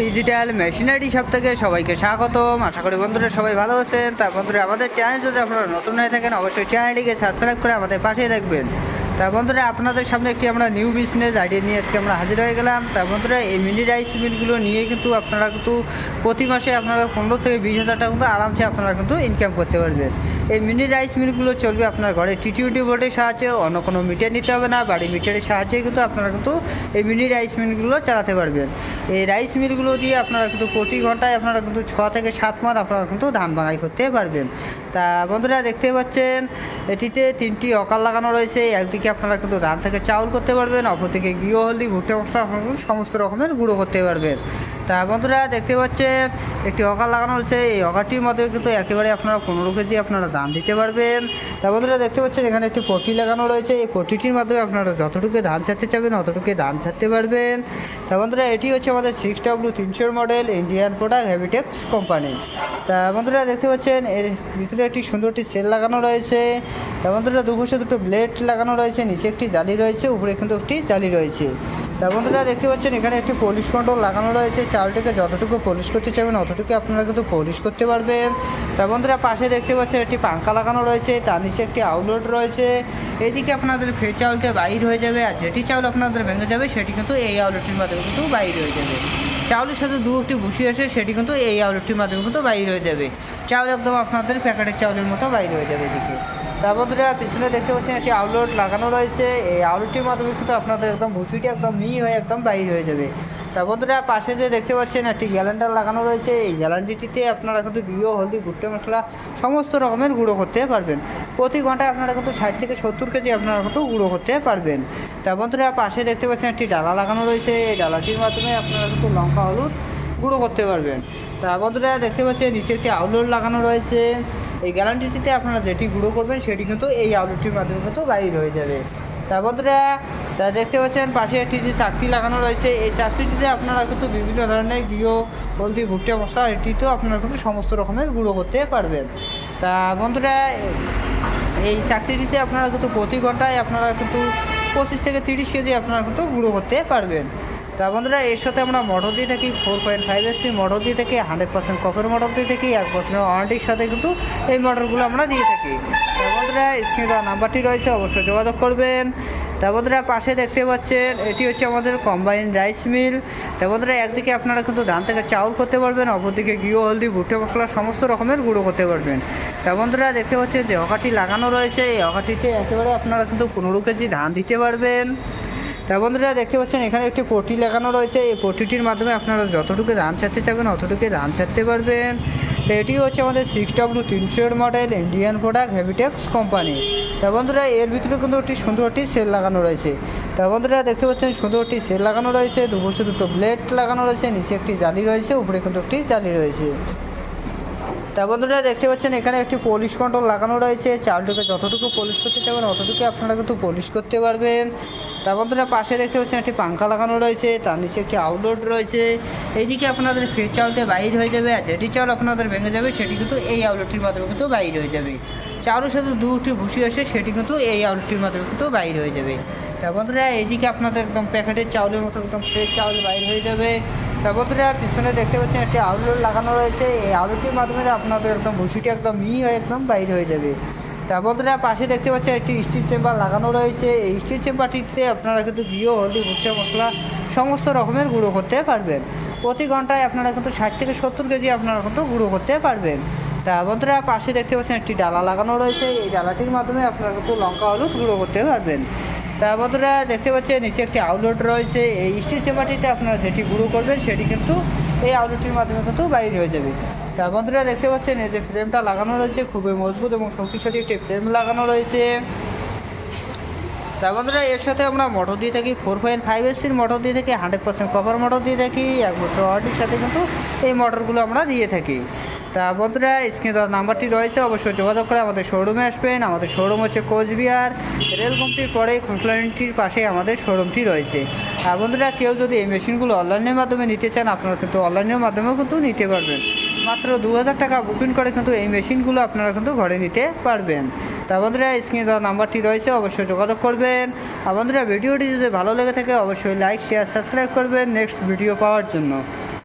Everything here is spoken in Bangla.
ডিজিটাল মেশিনারি সব থেকে সবাইকে স্বাগতম। আশা করি বন্ধুরা সবাই ভালো আছেন। তা বন্ধুরা, আমাদের চ্যানেল যদি আপনারা নতুন হয়ে থাকেন, অবশ্যই চ্যানেলটিকে সাবস্ক্রাইব করে আমাদের পাশেই থাকবেন। তা বন্ধুরা, আপনাদের সামনে একটি আমরা নিউ বিজনেস আইডিয়া নিয়ে আজকে আমরা হাজির হয়ে গেলাম। তা বন্ধুরা, এই মিনি রাইস মিলগুলো নিয়ে কিন্তু আপনারা কিন্তু প্রতি মাসে আপনারা পনেরো থেকে বিশ হাজার টাকা কিন্তু আরামসে আপনারা কিন্তু ইনকাম করতে পারবেন। এই মিনি রাইস মিলগুলো চলবে আপনার ঘরে টিটিউটি বোর্ডের সাহায্যে। অন্য কোনো মিটার নিতে হবে না বাড়ি মিটারের সাহায্যে কিন্তু আপনারা কিন্তু এই মিনি রাইস মিলগুলো চালাতে পারবেন। এই রাইস মিলগুলো দিয়ে আপনারা কিন্তু প্রতি ঘন্টায় আপনারা কিন্তু ছ থেকে সাত মাস আপনারা কিন্তু ধান বাঙাই করতে পারবেন। তা বন্ধুরা দেখতে পাচ্ছেন, এটিতে তিনটি অকাল লাগানো রয়েছে। একদিকে আপনারা কিন্তু ধান থেকে চাউল করতে পারবেন, অপরদিকে গৃহ, হলদি, ভুট্টা, মশলা সমস্ত রকমের গুঁড়ো করতে পারবেন। তা বন্ধুরা দেখতে পাচ্ছেন, একটি অকাল লাগানো রয়েছে। এই অকারটির মধ্যে কিন্তু একেবারে আপনারা পনেরো কেজি আপনারা দাম দিতে পারবেন। তা বন্ধুরা দেখতে পাচ্ছেন, এখানে একটি পটি লাগানো রয়েছে। এই পটিটির মাধ্যমে আপনারা যতটুকু ধান ছাড়তে চাবেন অতটুকু ধান ছাড়তে পারবেন। তা বন্ধুরা, এটি হচ্ছে আমাদের সিক্স ডাব্লু তিনশোর মডেল ইন্ডিয়ান প্রোডাক্ট হ্যাবিটেক্স কোম্পানি তা বন্ধুরা দেখতে পাচ্ছেন, এর ভিতরে একটি সুন্দর একটি সেল লাগানো রয়েছে। তা বন্ধুরা দুপাশে দুটো ব্লেড লাগানো রয়েছে, নিচে একটি জালি রয়েছে, উপরে কিন্তু একটি জালি রয়েছে। তা বন্ধুরা দেখতে পাচ্ছেন, এখানে একটি পলিশ কন্ট্রোল লাগানো রয়েছে। চালটাকে যতটুকু পলিশ করতে চাইবেন অতটুকু আপনারা কিন্তু পলিশ করতে পারবেন। তা পাশে দেখতে পাচ্ছেন, একটি পাঙ্খা লাগানো রয়েছে, তার নিচে একটি আউটলোড রয়েছে। এদিকে আপনাদের ফের চাউলটা বাইর হয়ে যাবে, আর যেটি চাউল আপনাদের ভেঙে যাবে, সেটি কিন্তু এই আউটলেটটির মাধ্যমে কিন্তু বাইর হয়ে যাবে। চাউলের সাথে দু একটি ভুসি আসে, সেটি কিন্তু এই আউলটির মাধ্যমে কিন্তু বাইর হয়ে যাবে। চাউল একদম আপনাদের প্যাকেটের চাউলের মতো বাইর হয়ে যাবে এদিকে। তার বন্ধুরা, পিছনে দেখতে পাচ্ছেন একটি আউটলোড লাগানো রয়েছে। এই আউটলেটটির মাধ্যমে কিন্তু আপনাদের একদম ভুসিটি একদম মিহি হয়ে একদম বাইর হয়ে যাবে। তা বন্ধুরা, পাশে যে দেখতে পাচ্ছেন, একটি গ্যালেন্ডার লাগানো রয়েছে। এই গ্যালান্ডিটিতে আপনারা কিন্তু গুঁড়ো হলদি, ভুট্টা মশলা, সমস্ত রকমের গুঁড়ো করতে পারবেন। প্রতি ঘন্টায় আপনারা কিন্তু ষাট থেকে সত্তর কেজি আপনারা কিন্তু গুঁড়ো করতে পারবেন। তা বন্ধুরা, পাশে দেখতে পাচ্ছেন, একটি ডালা লাগানো রয়েছে। এই ডালাটির মাধ্যমে আপনারা কিন্তু লঙ্কা, হলুদ গুঁড়ো করতে পারবেন। তা বন্ধুরা, দেখতে পাচ্ছেন, নিচে একটি আউটলোড লাগানো রয়েছে। এই গ্যারান্টিটিতে আপনারা যেটি গুঁড়ো করবেন, সেটি কিন্তু এই আউটলেটটির মাধ্যমে কিন্তু বাইর হয়ে যাবে। তা বন্ধুরা, তা দেখতে পাচ্ছেন, পাশে একটি যে চাকরি লাগানো রয়েছে, এই চাকরিটিতে আপনারা কিন্তু বিভিন্ন ধরনের গৃহ হলদি ভুট্টা, মশলা এটিতেও আপনারা কিন্তু সমস্ত রকমের গুঁড়ো করতে পারবেন। তা বন্ধুরা, এই চাকরিটিতে আপনারা কিন্তু প্রতি ঘন্টায় আপনারা কিন্তু পঁচিশ থেকে তিরিশ কেজি আপনারা কিন্তু গুঁড়ো করতে পারবেন। তা বন্ধুরা, এর সাথে আমরা মোটর দিয়ে থাকি four point five SP motor দিয়ে থাকি হান্ড্রেড পার্সেন্ট কপের মোটর দিয়ে থাকি, এক বছরের ওয়ারেন্টির সাথে কিন্তু এই মোটরগুলো আমরা দিয়ে থাকি। তা বন্ধুরা স্ক্রিনে দেওয়া নাম্বারটি রয়েছে, অবশ্যই যোগাযোগ করবেন। তা বন্ধুরা, পাশে দেখতে পাচ্ছেন, এটি হচ্ছে আমাদের কম্বাইন রাইস মিল তা বন্ধুরা, একদিকে আপনারা কিন্তু ধান থেকে চাউল করতে পারবেন, অপরদিকে গৃহ হলদি, ভুট্টা মশলা, সমস্ত রকমের গুঁড়ো করতে পারবেন। তা বন্ধুরা, দেখতে পাচ্ছেন যে অকাটি লাগানো রয়েছে, এই অকাটিতে একেবারে আপনারা কিন্তু পনেরো কেজি ধান দিতে পারবেন। বন্ধুরা দেখতে পাচ্ছেন, এখানে একটি পটি লাগানো রয়েছে। এই পটিটির মাধ্যমে আপনারা যতটুকু ধান ছাড়তে চাবেন অতটুকু ধান ছাড়তে পারবেন। এটি হচ্ছে আমাদের সিক্স ডাব্লু তিনশোর মডেল ইন্ডিয়ান প্রোডাক্ট হেভিটেক্স কোম্পানি তা বন্ধুরা, এর ভিতরে কিন্তু একটি সুন্দর একটি সেল লাগানো রয়েছে। তা বন্ধুরা দেখতে পাচ্ছেন, সুন্দর একটি সেল লাগানো রয়েছে, দুপাশে দুটো ব্লেড লাগানো রয়েছে, নিচে একটি জালি রয়েছে, উপরে কিন্তু একটি জালি রয়েছে। তা বন্ধুরা দেখতে পাচ্ছেন, এখানে একটি পলিশ কন্ট্রোল লাগানো রয়েছে। চালটাকে যতটুকু পলিশ করতে চাবেন অতটুকু আপনারা কিন্তু পলিশ করতে পারবেন। তা বন্ধুরা, পাশে দেখতে পাচ্ছেন একটি পাঙ্খা লাগানো রয়েছে, তার নিচে একটি আউটলোড রয়েছে। এইদিকে আপনাদের ফের চাউলটা বাইর হয়ে যাবে, আর যেটি চাউল আপনাদের ভেঙে যাবে, সেটি কিন্তু এই আউটলেটটির মাধ্যমে কিন্তু বাইর হয়ে যাবে। চাউলের সাথে দুটি ভুসি আসে, সেটি কিন্তু এই আউটলেটটির মাধ্যমে কিন্তু বাইর হয়ে যাবে। তা বন্ধুরা, এইদিকে আপনাদের একদম প্যাকেটের চাউলের মতো একদম ফ্রেশ চাউল বাইর হয়ে যাবে। তা বন্ধুরা, পিছনে দেখতে পাচ্ছেন একটি আউটলোড লাগানো রয়েছে, এই আউটলেটটির মাধ্যমে আপনাদের একদম ভুসিটি একদম মিহি হয়ে একদম বাইর হয়ে যাবে। বন্ধুরা, পাশে দেখতে পাচ্ছেন একটি স্টিল চেম্বার লাগানো রয়েছে। এই স্টিল চেম্বারটিতে আপনারা কিন্তু গৃহ হলদি, ভুট্টা, মশলা সমস্ত রকমের গুঁড়ো করতে পারবেন। প্রতি ঘন্টায় আপনারা কিন্তু ষাট থেকে সত্তর কেজি আপনারা কিন্তু গুঁড়ো করতে পারবেন। তা বন্ধুরা, পাশে দেখতে পাচ্ছেন একটি ডালা লাগানো রয়েছে। এই ডালাটির মাধ্যমে আপনারা কিন্তু লঙ্কা, হলুদ গুঁড়ো করতে পারবেন। তা বন্ধুরা, দেখতে পাচ্ছেন নিচে একটি আউটলেট রয়েছে। এই স্টিল চেম্বারটিতে আপনারা যেটি গুঁড়ো করবেন, সেটি কিন্তু এই আউটলেটটির মাধ্যমে কিন্তু বাইরে হয়ে যাবে। তা বন্ধুরা দেখতে পাচ্ছেন, এই যে ফ্রেমটা লাগানো রয়েছে, খুবই মজবুত এবং শক্তিশালী একটি ফ্রেম লাগানো রয়েছে। তা বন্ধুরা, এর সাথে আমরা মোটর দিয়ে থাকি ফোর পয়েন্ট ফাইভ এসির মোটর দিয়ে থাকি হান্ড্রেড পার্সেন্ট কভার মোটর দিয়ে থাকি, এক বছর ওয়ারেন্টির সাথে কিন্তু এই মোটরগুলো আমরা দিয়ে থাকি। তা বন্ধুরা স্ক্রিনে দেওয়ার নাম্বারটি রয়েছে, অবশ্যই যোগাযোগ করে আমাদের শোরুমে আসবেন। আমাদের শোরুম হচ্ছে কোচবিহার রেল কোম্পানির পরে খুচলানিটির পাশে আমাদের শোরুমটি রয়েছে। আর বন্ধুরা, কেউ যদি এই মেশিনগুলো অনলাইনের মাধ্যমে নিতে চান, আপনারা কিন্তু অনলাইনের মাধ্যমেও কিন্তু নিতে পারবেন। মাত্র দু হাজার টাকা বুকিং করে কিন্তু এই মেশিনগুলো আপনারা কিন্তু ঘরে নিতে পারবেন। তা বন্ধুরা, স্ক্রিনে দেওয়া নাম্বারটি রয়েছে, অবশ্যই যোগাযোগ করবেন। আর বন্ধুরা, ভিডিওটি যদি ভালো লেগে থাকে, অবশ্যই লাইক শেয়ার সাবস্ক্রাইব করবেন। নেক্সট ভিডিও পাওয়ার জন্য।